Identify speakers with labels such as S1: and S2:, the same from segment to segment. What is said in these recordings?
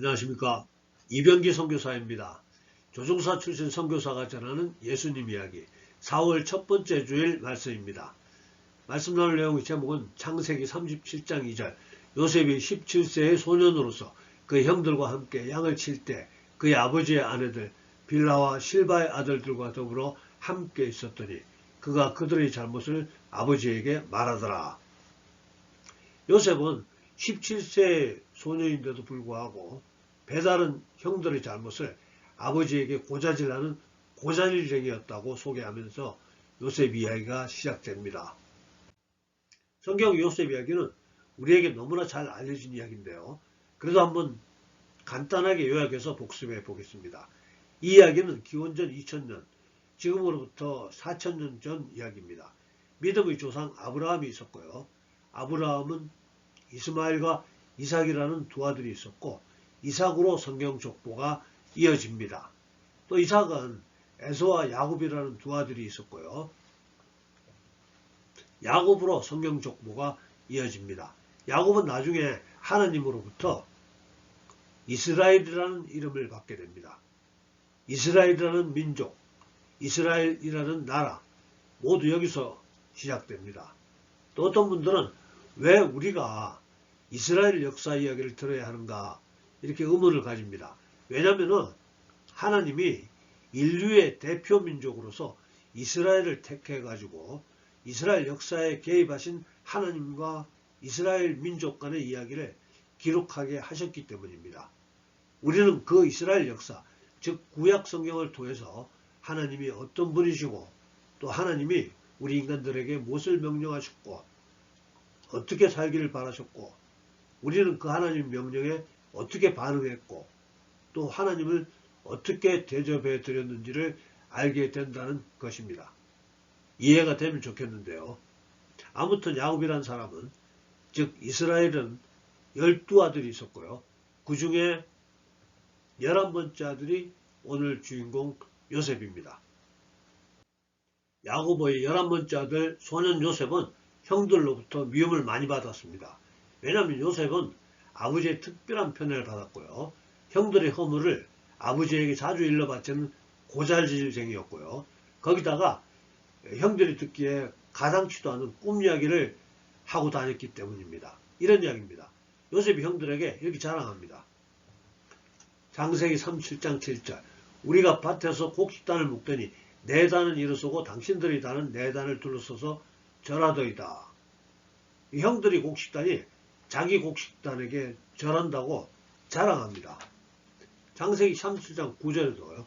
S1: 안녕하십니까 이병기 선교사입니다. 조종사 출신 선교사가 전하는 예수님 이야기 4월 첫 번째 주일 말씀입니다. 말씀 나눌 내용의 제목은 창세기 37장 2절 요셉이 17세의 소년으로서 그 형들과 함께 양을 칠 때 그의 아버지의 아내들 빌라와 실바의 아들들과 더불어 함께 있었더니 그가 그들의 잘못을 아버지에게 말하더라. 요셉은 17세의 소년인데도 불구하고 배다른 형들의 잘못을 아버지에게 고자질하는 고자질쟁이였다고 소개하면서 요셉 이야기가 시작됩니다. 성경 요셉 이야기는 우리에게 너무나 잘 알려진 이야기인데요. 그래도 한번 간단하게 요약해서 복습해 보겠습니다. 이 이야기는 기원전 2000년, 지금으로부터 4000년 전 이야기입니다. 믿음의 조상 아브라함이 있었고요. 아브라함은 이스마엘과 이삭이라는 두 아들이 있었고 이삭으로 성경 족보가 이어집니다. 또 이삭은 에서와 야곱이라는 두 아들이 있었고요. 야곱으로 성경 족보가 이어집니다. 야곱은 나중에 하나님으로부터 이스라엘이라는 이름을 받게 됩니다. 이스라엘이라는 민족, 이스라엘이라는 나라 모두 여기서 시작됩니다. 또 어떤 분들은 왜 우리가 이스라엘 역사 이야기를 들어야 하는가 이렇게 의문을 가집니다. 왜냐하면 하나님이 인류의 대표 민족으로서 이스라엘을 택해 가지고 이스라엘 역사에 개입하신 하나님과 이스라엘 민족 간의 이야기를 기록하게 하셨기 때문입니다. 우리는 그 이스라엘 역사, 즉 구약 성경을 통해서 하나님이 어떤 분이시고 또 하나님이 우리 인간들에게 무엇을 명령하셨고 어떻게 살기를 바라셨고 우리는 그 하나님 명령에 어떻게 반응했고 또 하나님을 어떻게 대접해 드렸는지를 알게 된다는 것입니다. 이해가 되면 좋겠는데요. 아무튼 야곱이란 사람은 즉 이스라엘은 열두 아들이 있었고요. 그 중에 열한 번째 아들이 오늘 주인공 요셉입니다. 야곱의 열한 번째 아들 소년 요셉은 형들로부터 미움을 많이 받았습니다. 왜냐하면 요셉은 아버지의 특별한 편을 받았고요. 형들의 허물을 아버지에게 자주 일러바치는 고잘질쟁이였고요. 거기다가 형들이 듣기에 가상치도 않은 꿈 이야기를 하고 다녔기 때문입니다. 이런 이야기입니다. 요셉이 형들에게 이렇게 자랑합니다. 장세기 37장 7절 우리가 밭에서 곡식단을 묶더니 네 단은 일어서고 당신들이 다는 네 단을 둘러서서 절하더이다. 이 형들이 곡식단이 자기 곡식단에게 절한다고 자랑합니다. 장세기 37장 9절에도요.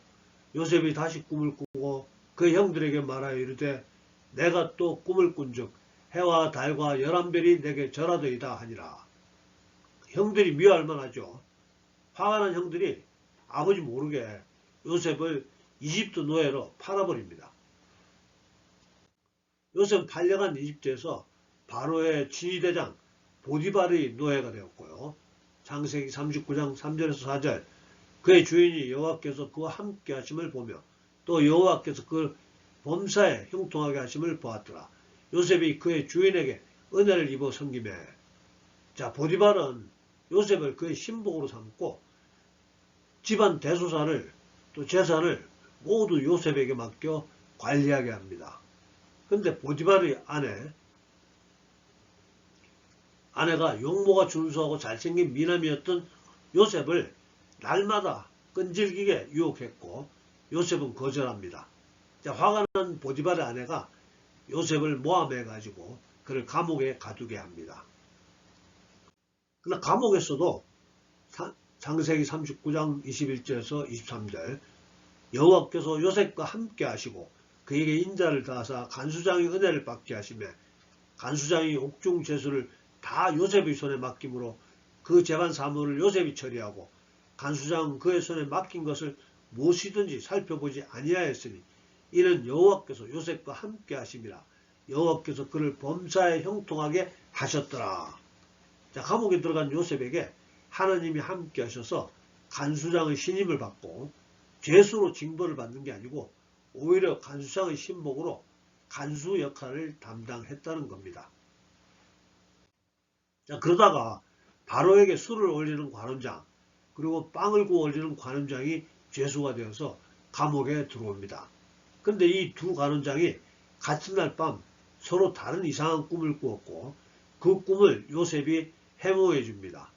S1: 요셉이 다시 꿈을 꾸고 그 형들에게 말하여 이르되 내가 또 꿈을 꾼즉 해와 달과 열한 별이 내게 절하더이다 하니라. 형들이 미워할 만하죠. 화가 난 형들이 아버지 모르게 요셉을 이집트 노예로 팔아버립니다. 요셉은 팔려간 이집트에서 바로의 지휘대장 보디발의 노예가 되었고요. 장세기 39장 3절에서 4절 그의 주인이 여호와께서 그와 함께 하심을 보며 또 여호와께서 그를 범사에 형통하게 하심을 보았더라. 요셉이 그의 주인에게 은혜를 입어 섬김에 자 보디발은 요셉을 그의 신복으로 삼고 집안 대소사를 또 재산을 모두 요셉에게 맡겨 관리하게 합니다. 근데 보디발의 아내 아내가 용모가 준수하고 잘생긴 미남이었던 요셉을 날마다 끈질기게 유혹했고 요셉은 거절합니다. 화가 난 보디발의 아내가 요셉을 모함해 가지고 그를 감옥에 가두게 합니다. 그러나 감옥에서도 장세기 39장 21절에서 23절 여호와께서 요셉과 함께 하시고 그에게 인자를 다하사 간수장의 은혜를 받게 하시며 간수장이 옥중 제수를 다 요셉의 손에 맡김으로 그 재반 사무를 요셉이 처리하고 간수장 그의 손에 맡긴 것을 무엇이든지 살펴보지 아니하였으니 이는 여호와께서 요셉과 함께 하심이라 여호와께서 그를 범사에 형통하게 하셨더라. 자 감옥에 들어간 요셉에게 하나님이 함께 하셔서 간수장의 신임을 받고 죄수로 징벌을 받는 게 아니고 오히려 간수장의 신복으로 간수 역할을 담당했다는 겁니다. 자, 그러다가 바로에게 술을 올리는 관원장 그리고 빵을 구워 올리는 관원장이 죄수가 되어서 감옥에 들어옵니다. 근데 이 두 관원장이 같은 날 밤 서로 다른 이상한 꿈을 꾸었고 그 꿈을 요셉이 해몽해 줍니다.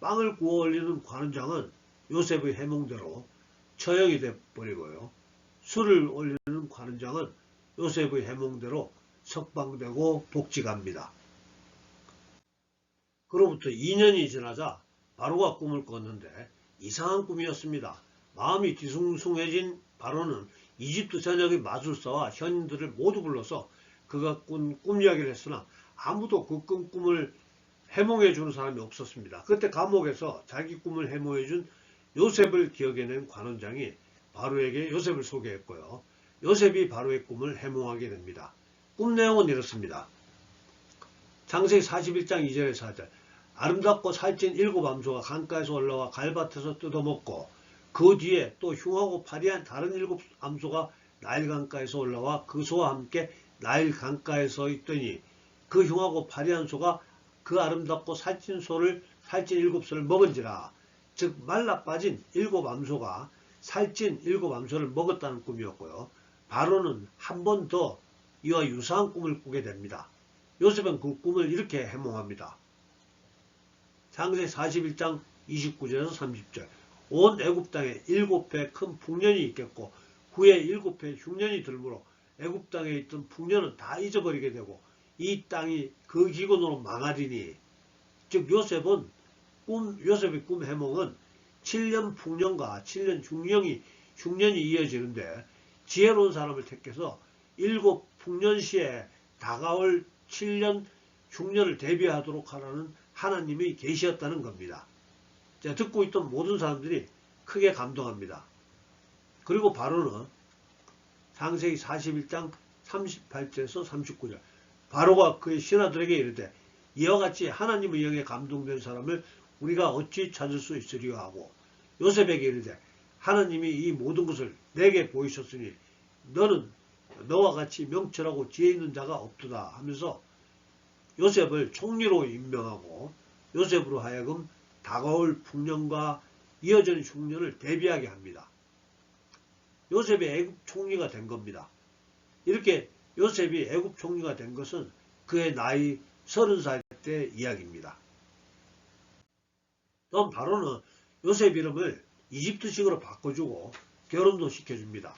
S1: 빵을 구워 올리는 관원장은 요셉의 해몽대로 처형이 돼 버리고요. 술을 올리는 관원장은 요셉의 해몽대로 석방되고 복직합니다. 그로부터 2년이 지나자 바로가 꿈을 꿨는데 이상한 꿈이었습니다. 마음이 뒤숭숭해진 바로는 이집트 전역의 마술사와 현인들을 모두 불러서 그가 꾼 꿈 이야기를 했으나 아무도 그 꿈, 꿈을 해몽해 주는 사람이 없었습니다. 그때 감옥에서 자기 꿈을 해몽해 준 요셉을 기억해낸 관원장이 바로에게 요셉을 소개했고요. 요셉이 바로의 꿈을 해몽하게 됩니다. 꿈 내용은 이렇습니다. 창세기 41장 2절에 4절 아름답고 살찐 일곱 암소가 강가에서 올라와 갈밭에서 뜯어먹고 그 뒤에 또 흉하고 파리한 다른 일곱 암소가 나일 강가에서 올라와 그 소와 함께 나일 강가에 서 있더니 그 흉하고 파리한 소가 그 아름답고 살찐 소를 살찐 일곱 소를 먹은지라 즉 말라 빠진 일곱 암소가 살찐 일곱 암소를 먹었다는 꿈이었고요. 바로는 한 번 더 이와 유사한 꿈을 꾸게 됩니다. 요셉은 그 꿈을 이렇게 해몽합니다. 창세 41장 29절에서 30절. 온 애굽 땅에 일곱 배 큰 풍년이 있겠고 후에 일곱 배 흉년이 들므로 애굽 땅에 있던 풍년은 다 잊어버리게 되고 이 땅이 그 기근으로 망하리니. 즉 요셉은 꿈 요셉의 꿈 해몽은 7년 풍년과 7년 흉년이 흉년이 이어지는데 지혜로운 사람을 택해서 일곱 풍년 시에 다가올 7년 흉년을 대비하도록 하라는 하나님의 계시였다는 겁니다. 자, 듣고 있던 모든 사람들이 크게 감동합니다. 그리고 바로는 창세기 41장 38절에서 39절 바로가 그의 신하들에게 이르되 이와 같이 하나님의 영에 감동된 사람을 우리가 어찌 찾을 수 있으리요 하고 요셉에게 이르되 하나님이 이 모든 것을 내게 보이셨으니 너는 너와 같이 명철하고 지혜 있는 자가 없도다 하면서 요셉을 총리로 임명하고 요셉으로 하여금 다가올 풍년과 이어지는 흉년을 대비하게 합니다. 요셉이 애굽 총리가 된 겁니다. 이렇게 요셉이 애굽 총리가 된 것은 그의 나이 30살 때 이야기입니다. 또 바로는 요셉 이름을 이집트식으로 바꿔주고 결혼도 시켜줍니다.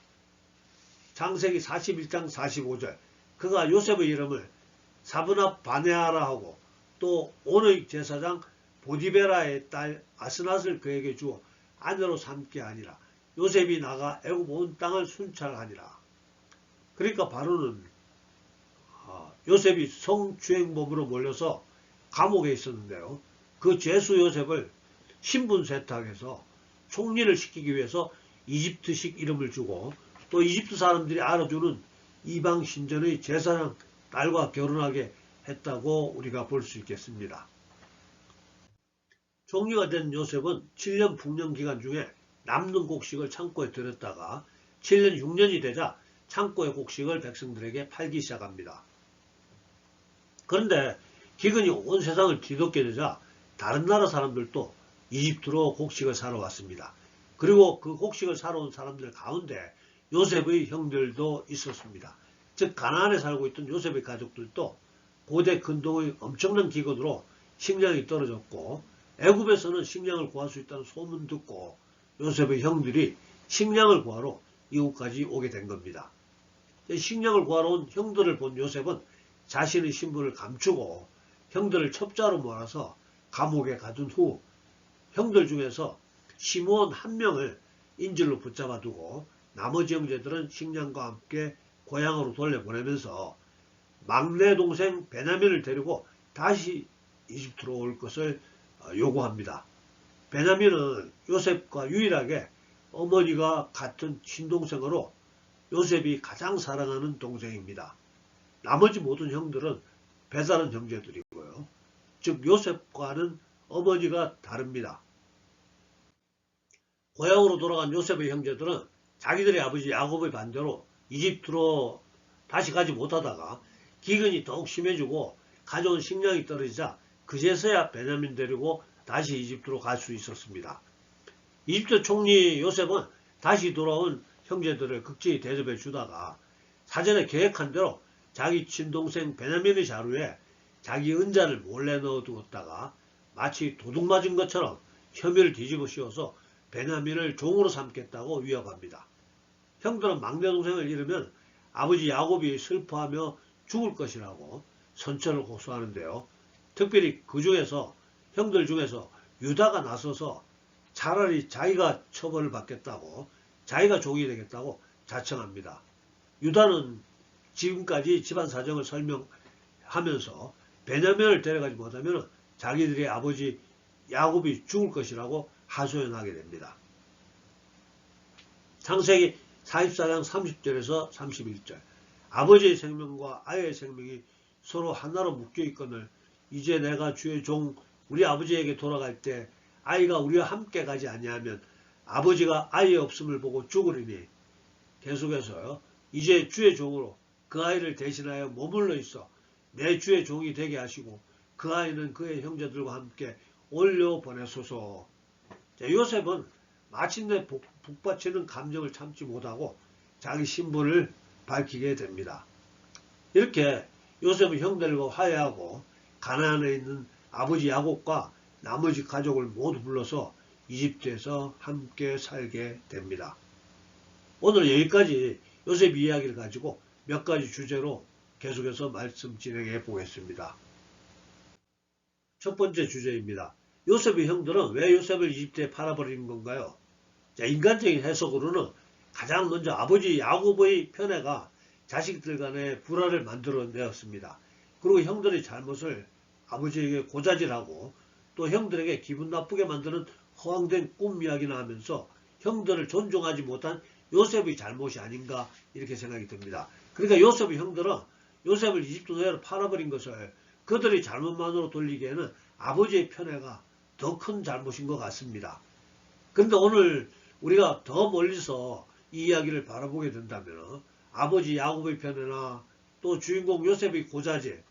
S1: 창세기 41장 45절 그가 요셉의 이름을 사브나 바네아라 하고 또 온의 제사장 보디베라의 딸 아스낫을 그에게 주어 아내로 삼게 하니라. 요셉이 나가 애굽 온 땅을 순찰하니라. 그러니까 바로는 아, 요셉이 성추행범으로 몰려서 감옥에 있었는데요. 그 죄수 요셉을 신분 세탁해서 총리를 시키기 위해서 이집트식 이름을 주고 또 이집트 사람들이 알아주는 이방 신전의 제사장 딸과 결혼하게 했다고 우리가 볼 수 있겠습니다. 총리가 된 요셉은 7년 풍년 기간 중에 남는 곡식을 창고에 들였다가 7년 6년이 되자 창고의 곡식을 백성들에게 팔기 시작합니다. 그런데 기근이 온 세상을 뒤덮게 되자 다른 나라 사람들도 이집트로 곡식을 사러 왔습니다. 그리고 그 곡식을 사러 온 사람들 가운데 요셉의 형들도 있었습니다. 즉 가나안에 살고 있던 요셉의 가족들도 고대 근동의 엄청난 기근으로 식량이 떨어졌고 애굽에서는 식량을 구할 수 있다는 소문 듣고 요셉의 형들이 식량을 구하러 이곳까지 오게 된 겁니다. 식량을 구하러 온 형들을 본 요셉은 자신의 신분을 감추고 형들을 첩자로 몰아서 감옥에 가둔 후 형들 중에서 시므온 한 명을 인질로 붙잡아 두고 나머지 형제들은 식량과 함께 고향으로 돌려보내면서 막내 동생 베냐민을 데리고 다시 이집트로 올 것을 어, 요구합니다. 베냐민은 요셉과 유일하게 어머니가 같은 친동생으로 요셉이 가장 사랑하는 동생입니다. 나머지 모든 형들은 배다른 형제들이고요. 즉 요셉과는 어머니가 다릅니다. 고향으로 돌아간 요셉의 형제들은 자기들의 아버지 야곱의 반대로 이집트로 다시 가지 못하다가 기근이 더욱 심해지고 가져온 식량이 떨어지자 그제서야 베냐민 데리고 다시 이집트로 갈 수 있었습니다. 이집트 총리 요셉은 다시 돌아온 형제들을 극진히 대접해 주다가 사전에 계획한 대로 자기 친동생 베냐민의 자루에 자기 은자를 몰래 넣어두었다가 마치 도둑 맞은 것처럼 혐의를 뒤집어 씌워서 베냐민을 종으로 삼겠다고 위협합니다. 형들은 막내 동생을 잃으면 아버지 야곱이 슬퍼하며 죽을 것이라고 선처를 고소하는데요. 특별히 그 중에서 형들 중에서 유다가 나서서 차라리 자기가 처벌을 받겠다고 자기가 종이 되겠다고 자청합니다. 유다는 지금까지 집안 사정을 설명하면서 베냐민을 데려가지 못하면 자기들의 아버지 야곱이 죽을 것이라고 하소연하게 됩니다. 창세기 44장 30절에서 31절 아버지의 생명과 아이의 생명이 서로 하나로 묶여 있거늘 이제 내가 주의 종 우리 아버지에게 돌아갈 때 아이가 우리와 함께 가지 아니하면 아버지가 아이의 없음을 보고 죽으리니 계속해서요. 이제 주의 종으로 그 아이를 대신하여 머물러 있어 내 주의 종이 되게 하시고 그 아이는 그의 형제들과 함께 올려 보내소서. 자, 요셉은 마침내 복, 북받치는 감정을 참지 못하고 자기 신분을 밝히게 됩니다. 이렇게 요셉은 형들과 화해하고 가나안에 있는 아버지 야곱과 나머지 가족을 모두 불러서 이집트에서 함께 살게 됩니다. 오늘 여기까지 요셉 이야기를 가지고 몇 가지 주제로 계속해서 말씀 진행해 보겠습니다. 첫 번째 주제입니다. 요셉의 형들은 왜 요셉을 이집트에 팔아버리는 건가요? 자, 인간적인 해석으로는 가장 먼저 아버지 야곱의 편애가 자식들 간의 불화를 만들어내었습니다. 그리고 형들의 잘못을 아버지에게 고자질하고 또 형들에게 기분 나쁘게 만드는 허황된 꿈 이야기나 하면서 형들을 존중하지 못한 요셉의 잘못이 아닌가 이렇게 생각이 듭니다. 그러니까 요셉의 형들은 요셉을 이집트 노예로 팔아버린 것을 그들의 잘못만으로 돌리기에는 아버지의 편애가 더 큰 잘못인 것 같습니다. 그런데 오늘 우리가 더 멀리서 이 이야기를 바라보게 된다면 아버지 야곱의 편애나 또 주인공 요셉의 고자질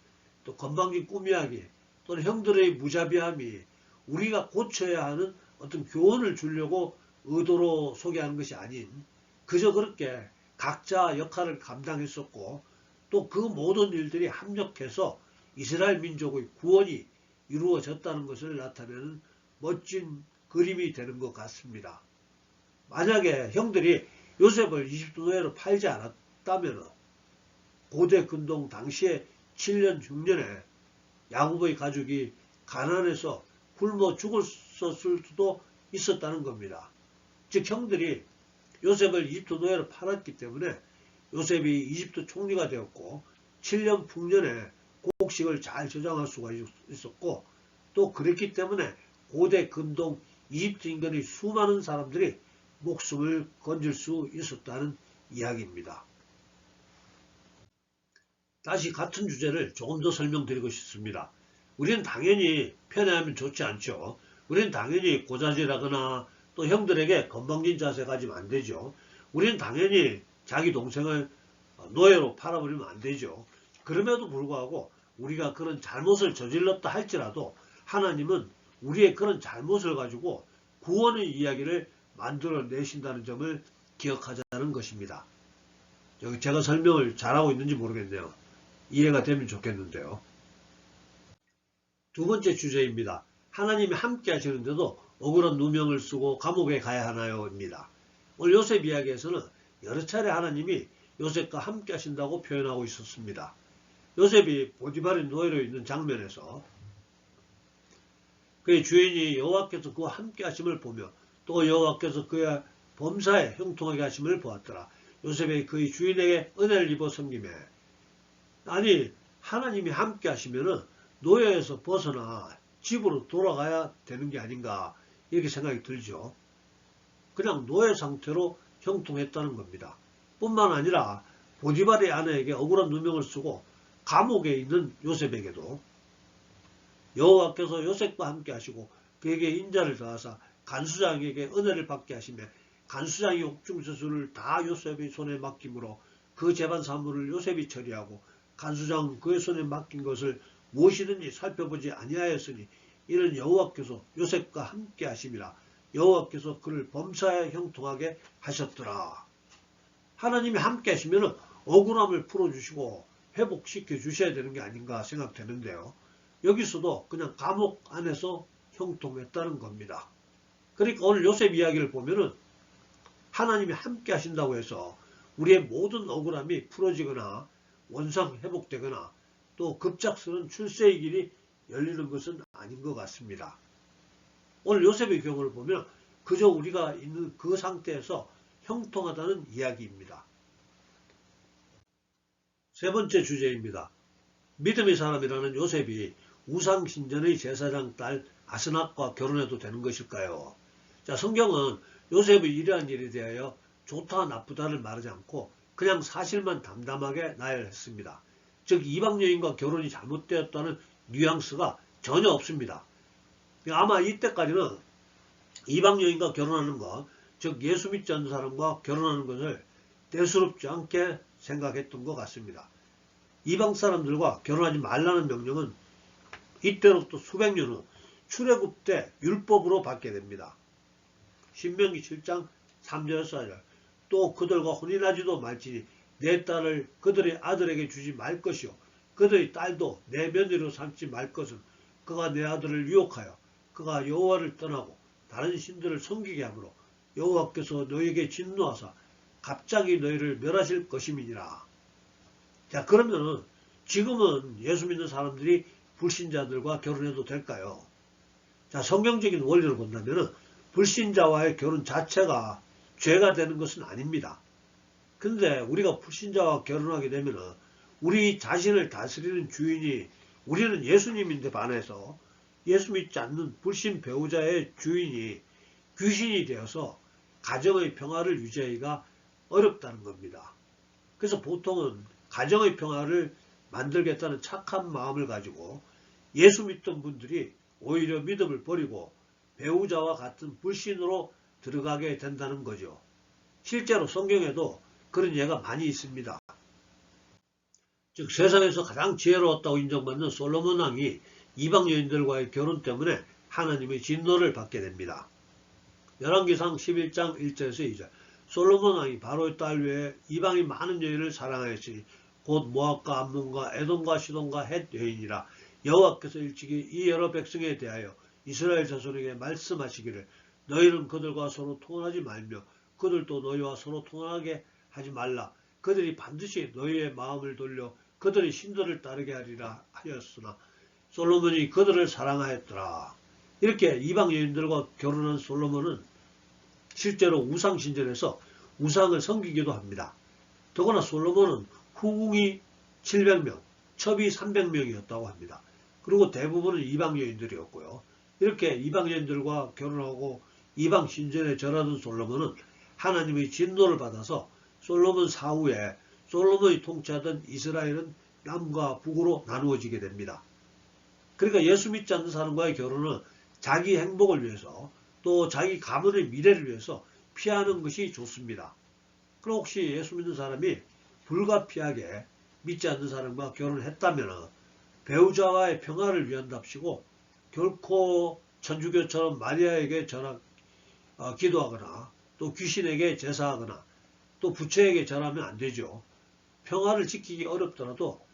S1: 또 건방진 꿈 이야기 또는 형들의 무자비함이 우리가 고쳐야 하는 어떤 교훈을 주려고 의도로 소개하는 것이 아닌 그저 그렇게 각자 역할을 감당했었고 또 그 모든 일들이 합력해서 이스라엘 민족의 구원이 이루어졌다는 것을 나타내는 멋진 그림이 되는 것 같습니다. 만약에 형들이 요셉을 이집트 노예로 팔지 않았다면 고대 근동 당시에 7년 6년에 야곱의 가족이 가난해서 굶어 죽었을 수도 있었다는 겁니다. 즉 형들이 요셉을 이집트 노예로 팔았기 때문에 요셉이 이집트 총리가 되었고 7년 풍년에 곡식을 잘 저장할 수가 있었고 또 그랬기 때문에 고대 근동 이집트 인간의 수많은 사람들이 목숨을 건질 수 있었다는 이야기입니다. 다시 같은 주제를 조금 더 설명드리고 싶습니다. 우리는 당연히 편애하면 좋지 않죠. 우리는 당연히 고자질하거나 또 형들에게 건방진 자세 가지면 안 되죠. 우리는 당연히 자기 동생을 노예로 팔아버리면 안 되죠. 그럼에도 불구하고 우리가 그런 잘못을 저질렀다 할지라도 하나님은 우리의 그런 잘못을 가지고 구원의 이야기를 만들어 내신다는 점을 기억하자는 것입니다. 여기 제가 설명을 잘하고 있는지 모르겠네요. 이해가 되면 좋겠는데요. 두 번째 주제입니다. 하나님이 함께 하시는데도 억울한 누명을 쓰고 감옥에 가야 하나요? 입니다. 오늘 요셉 이야기에서는 여러 차례 하나님이 요셉과 함께 하신다고 표현하고 있었습니다. 요셉이 보디발의 노예로 있는 장면에서 그의 주인이 여호와께서 그와 함께 하심을 보며 또 여호와께서 그의 범사에 형통하게 하심을 보았더라. 요셉이 그의 주인에게 은혜를 입어 섬김에 아니 하나님이 함께 하시면은 노예에서 벗어나 집으로 돌아가야 되는 게 아닌가 이렇게 생각이 들죠. 그냥 노예 상태로 형통했다는 겁니다. 뿐만 아니라 보디발의 아내에게 억울한 누명을 쓰고 감옥에 있는 요셉에게도 여호와께서 요셉과 함께 하시고 그에게 인자를 더하사 간수장에게 은혜를 받게 하시며 간수장이 옥중서술을 다 요셉의 손에 맡김으로 그 재반 사물을 요셉이 처리하고 간수장 그의 손에 맡긴 것을 무엇이든지 살펴보지 아니하였으니 이는 여호와께서 요셉과 함께 하심이라 여호와께서 그를 범사에 형통하게 하셨더라. 하나님이 함께 하시면 억울함을 풀어주시고 회복시켜 주셔야 되는 게 아닌가 생각되는데요. 여기서도 그냥 감옥 안에서 형통했다는 겁니다. 그러니까 오늘 요셉 이야기를 보면은 하나님이 함께 하신다고 해서 우리의 모든 억울함이 풀어지거나 원상 회복되거나 또 급작스러운 출세의 길이 열리는 것은 아닌 것 같습니다. 오늘 요셉의 경우를 보면 그저 우리가 있는 그 상태에서 형통하다는 이야기입니다. 세 번째 주제입니다. 믿음의 사람이라는 요셉이 우상신전의 제사장 딸 아스낙과 결혼해도 되는 것일까요? 자, 성경은 요셉의 이러한 일에 대하여 좋다 나쁘다를 말하지 않고 그냥 사실만 담담하게 나열했습니다. 즉 이방 여인과 결혼이 잘못되었다는 뉘앙스가 전혀 없습니다. 아마 이때까지는 이방 여인과 결혼하는 것, 즉 예수 믿지 않는 사람과 결혼하는 것을 대수롭지 않게 생각했던 것 같습니다. 이방 사람들과 결혼하지 말라는 명령은 이때로부터 수백 년 후 출애굽 때 율법으로 받게 됩니다. 신명기 7장 3절에서 4절 또 그들과 혼인하지도 말지니 내 딸을 그들의 아들에게 주지 말 것이요 그들의 딸도 내 며느리로 삼지 말 것은 그가 내 아들을 유혹하여 그가 여호와를 떠나고 다른 신들을 섬기게 하므로 여호와께서 너에게 진노하사 갑자기 너희를 멸하실 것임이니라. 자 그러면은 지금은 예수 믿는 사람들이 불신자들과 결혼해도 될까요? 자 성경적인 원리를 본다면은 불신자와의 결혼 자체가 죄가 되는 것은 아닙니다. 근데 우리가 불신자와 결혼하게 되면은 우리 자신을 다스리는 주인이 우리는 예수님인데 반해서 예수 믿지 않는 불신 배우자의 주인이 귀신이 되어서 가정의 평화를 유지하기가 어렵다는 겁니다. 그래서 보통은 가정의 평화를 만들겠다는 착한 마음을 가지고 예수 믿던 분들이 오히려 믿음을 버리고 배우자와 같은 불신으로 들어가게 된다는 거죠. 실제로 성경에도 그런 예가 많이 있습니다. 즉 세상에서 가장 지혜로웠다고 인정받는 솔로몬 왕이 이방 여인들과의 결혼 때문에 하나님의 진노를 받게 됩니다. 열왕기상 11장 1절에서 2절 솔로몬 왕이 바로의 딸 외에 이방인 많은 여인을 사랑하였으니 곧 모압과 암몬과 에돔과 시돈과 헷 여인이라 여호와께서 일찍이 이 여러 백성에 대하여 이스라엘 자손에게 말씀하시기를 너희는 그들과 서로 통혼하지 말며 그들도 너희와 서로 통혼하게 하지 말라 그들이 반드시 너희의 마음을 돌려 그들의 신들을 따르게 하리라 하였으나 솔로몬이 그들을 사랑하였더라. 이렇게 이방 여인들과 결혼한 솔로몬은 실제로 우상 신전에서 우상을 섬기기도 합니다. 더구나 솔로몬은 후궁이 700명, 첩이 300명이었다고 합니다. 그리고 대부분은 이방 여인들이었고요. 이렇게 이방 여인들과 결혼하고 이방 신전에 절하던 솔로몬은 하나님의 진노를 받아서 솔로몬 사후에 솔로몬이 통치하던 이스라엘은 남과 북으로 나누어지게 됩니다. 그러니까 예수 믿지 않는 사람과의 결혼은 자기 행복을 위해서 또 자기 가문의 미래를 위해서 피하는 것이 좋습니다. 그럼 혹시 예수 믿는 사람이 불가피하게 믿지 않는 사람과 결혼을 했다면 배우자와의 평화를 위한답시고 결코 천주교처럼 마리아에게 전하, 어, 기도하거나 또 귀신에게 제사하거나 또 부처에게 절하면 안 되죠. 평화를 지키기 어렵더라도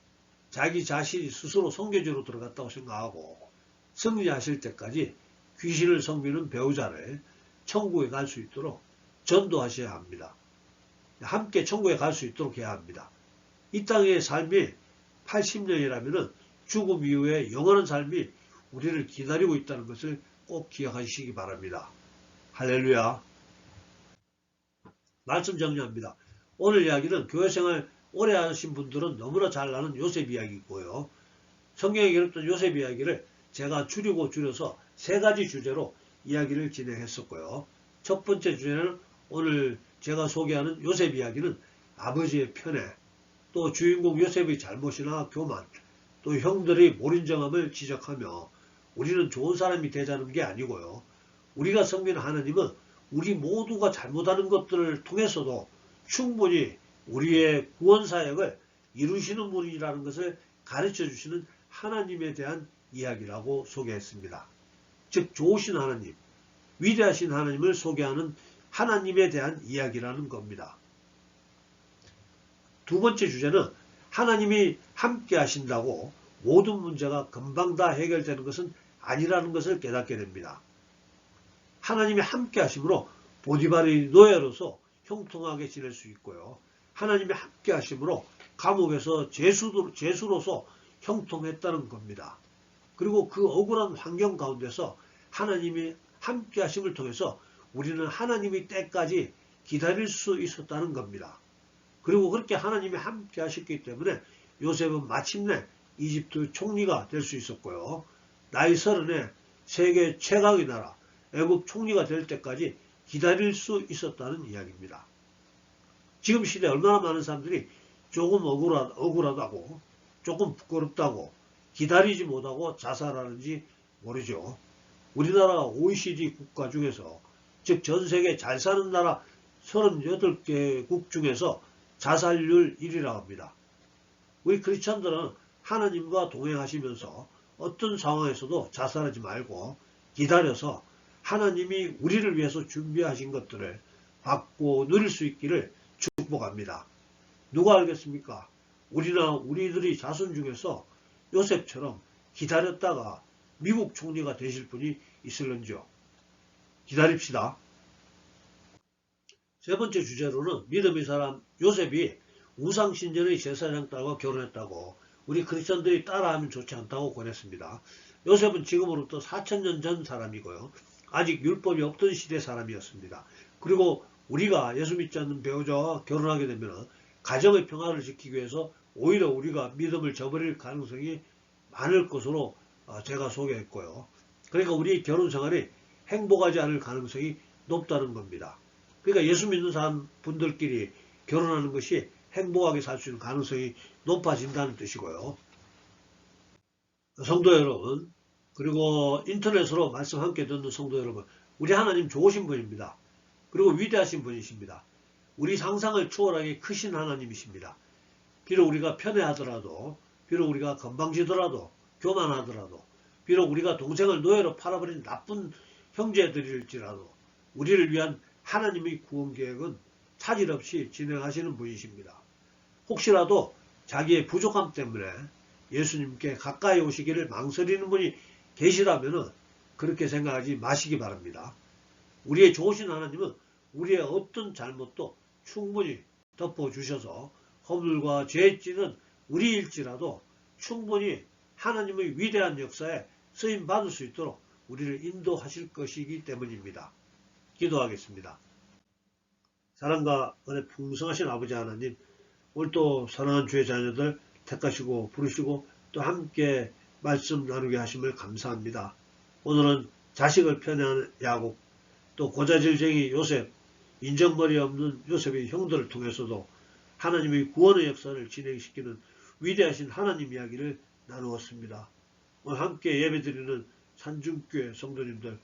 S1: 자기 자신이 스스로 성교지로 들어갔다고 생각하고 승리하실 때까지 귀신을 섬기는 배우자를 천국에 갈 수 있도록 전도하셔야 합니다. 함께 천국에 갈 수 있도록 해야 합니다. 이 땅의 삶이 80년이라면 죽음 이후에 영원한 삶이 우리를 기다리고 있다는 것을 꼭 기억하시기 바랍니다. 할렐루야. 말씀 정리합니다. 오늘 이야기는 교회생활 오래 하신 분들은 너무나 잘 아는 요셉 이야기고요. 성경에 기록된 요셉 이야기를 제가 줄이고 줄여서 세 가지 주제로 이야기를 진행했었고요. 첫 번째 주제는 오늘 제가 소개하는 요셉 이야기는 아버지의 편애, 또 주인공 요셉의 잘못이나 교만, 또 형들의 몰인정함을 지적하며 우리는 좋은 사람이 되자는 게 아니고요. 우리가 섬기는 하나님은 우리 모두가 잘못하는 것들을 통해서도 충분히 우리의 구원 사역을 이루시는 분이라는 것을 가르쳐 주시는 하나님에 대한 이야기라고 소개했습니다. 즉 좋으신 하나님, 위대하신 하나님을 소개하는 하나님에 대한 이야기라는 겁니다. 두 번째 주제는 하나님이 함께 하신다고 모든 문제가 금방 다 해결되는 것은 아니라는 것을 깨닫게 됩니다. 하나님이 함께 하심으로 보디발의 노예로서 형통하게 지낼 수 있고요. 하나님이 함께 하심으로 감옥에서 제수, 제수로서 형통했다는 겁니다. 그리고 그 억울한 환경 가운데서 하나님이 함께 하심을 통해서 우리는 하나님의 때까지 기다릴 수 있었다는 겁니다. 그리고 그렇게 하나님이 함께 하셨기 때문에 요셉은 마침내 이집트 총리가 될 수 있었고요. 나이 서른에 세계 최강의 나라 애국 총리가 될 때까지 기다릴 수 있었다는 이야기입니다. 지금 시대에 얼마나 많은 사람들이 조금 억울하, 억울하다고 조금 부끄럽다고 기다리지 못하고 자살하는지 모르죠. 우리나라가 OECD 국가 중에서 즉 전 세계 잘 사는 나라 38개국 중에서 자살률 1위라고 합니다. 우리 크리스천들은 하나님과 동행하시면서 어떤 상황에서도 자살하지 말고 기다려서 하나님이 우리를 위해서 준비하신 것들을 받고 누릴 수 있기를 축복합니다. 누가 알겠습니까? 우리나 우리들의 자손 중에서 요셉처럼 기다렸다가 미국 총리가 되실 분이 있을런지요. 기다립시다. 세 번째 주제로는 믿음의 사람 요셉이 우상신전의 제사장 딸과 결혼했다고 우리 크리스천들이 따라하면 좋지 않다고 권했습니다. 요셉은 지금으로부터 4천년 전 사람이고요. 아직 율법이 없던 시대 사람이었습니다. 그리고 우리가 예수 믿지 않는 배우자와 결혼하게 되면 가정의 평화를 지키기 위해서 오히려 우리가 믿음을 저버릴 가능성이 많을 것으로 어, 제가 소개했고요. 그러니까 우리 결혼 생활이 행복하지 않을 가능성이 높다는 겁니다. 그러니까 예수 믿는 사람 분들끼리 결혼하는 것이 행복하게 살 수 있는 가능성이 높아진다는 뜻이고요. 성도 여러분, 그리고 인터넷으로 말씀 함께 듣는 성도 여러분, 우리 하나님 좋으신 분입니다. 그리고 위대하신 분이십니다. 우리 상상을 초월하게 크신 하나님이십니다. 비록 우리가 편애하더라도, 비록 우리가 건방지더라도, 교만하더라도, 비록 우리가 동생을 노예로 팔아버린 나쁜 형제들일지라도, 우리를 위한 하나님의 구원 계획은 차질 없이 진행하시는 분이십니다. 혹시라도 자기의 부족함 때문에 예수님께 가까이 오시기를 망설이는 분이 계시다면 그렇게 생각하지 마시기 바랍니다. 우리의 좋으신 하나님은 우리의 어떤 잘못도 충분히 덮어주셔서 허물과 죄에 찌는 우리일지라도 충분히 하나님의 위대한 역사에 쓰임 받을 수 있도록 우리를 인도하실 것이기 때문입니다. 기도하겠습니다. 사랑과 은혜 풍성하신 아버지 하나님, 오늘 또 사랑하는 주의 자녀들 택하시고 부르시고 또 함께 말씀 나누게 하심을 감사합니다. 오늘은 자식을 편애하는 야곱, 또 고자질쟁이 요셉, 인정머리 없는 요셉의 형들을 통해서도 하나님의 구원의 역사를 진행시키는 위대하신 하나님 이야기를 나누었습니다. 오늘 함께 예배드리는 산중교회 성도님들,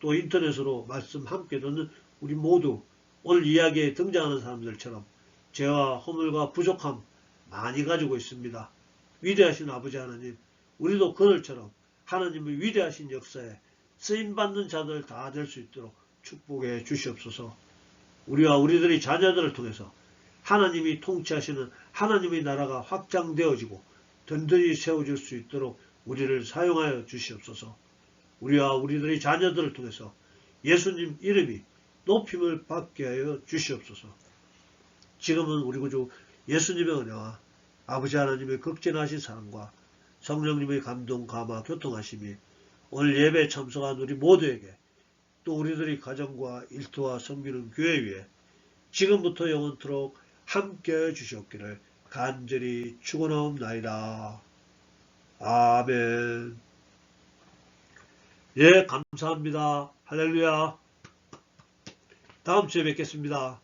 S1: 또 인터넷으로 말씀 함께 듣는 우리 모두 오늘 이야기에 등장하는 사람들처럼 죄와 허물과 부족함 많이 가지고 있습니다. 위대하신 아버지 하나님, 우리도 그들처럼 하나님의 위대하신 역사에 쓰임받는 자들 다 될 수 있도록 축복해 주시옵소서. 우리와 우리들의 자녀들을 통해서 하나님이 통치하시는 하나님의 나라가 확장되어지고 든든히 세워질 수 있도록 우리를 사용하여 주시옵소서. 우리와 우리들의 자녀들을 통해서 예수님 이름이 높임을 받게 하여 주시옵소서. 지금은 우리 구주 예수님의 은혜와 아버지 하나님의 극진하신 사랑과 성령님의 감동, 감화, 교통하심이 오늘 예배 참석한 우리 모두에게 또 우리들의 가정과 일터와 섬기는 교회 위에 지금부터 영원토록 함께 주시옵기를 간절히 축원하옵나이다. 아멘. 예, 감사합니다. 할렐루야. 다음 주에 뵙겠습니다.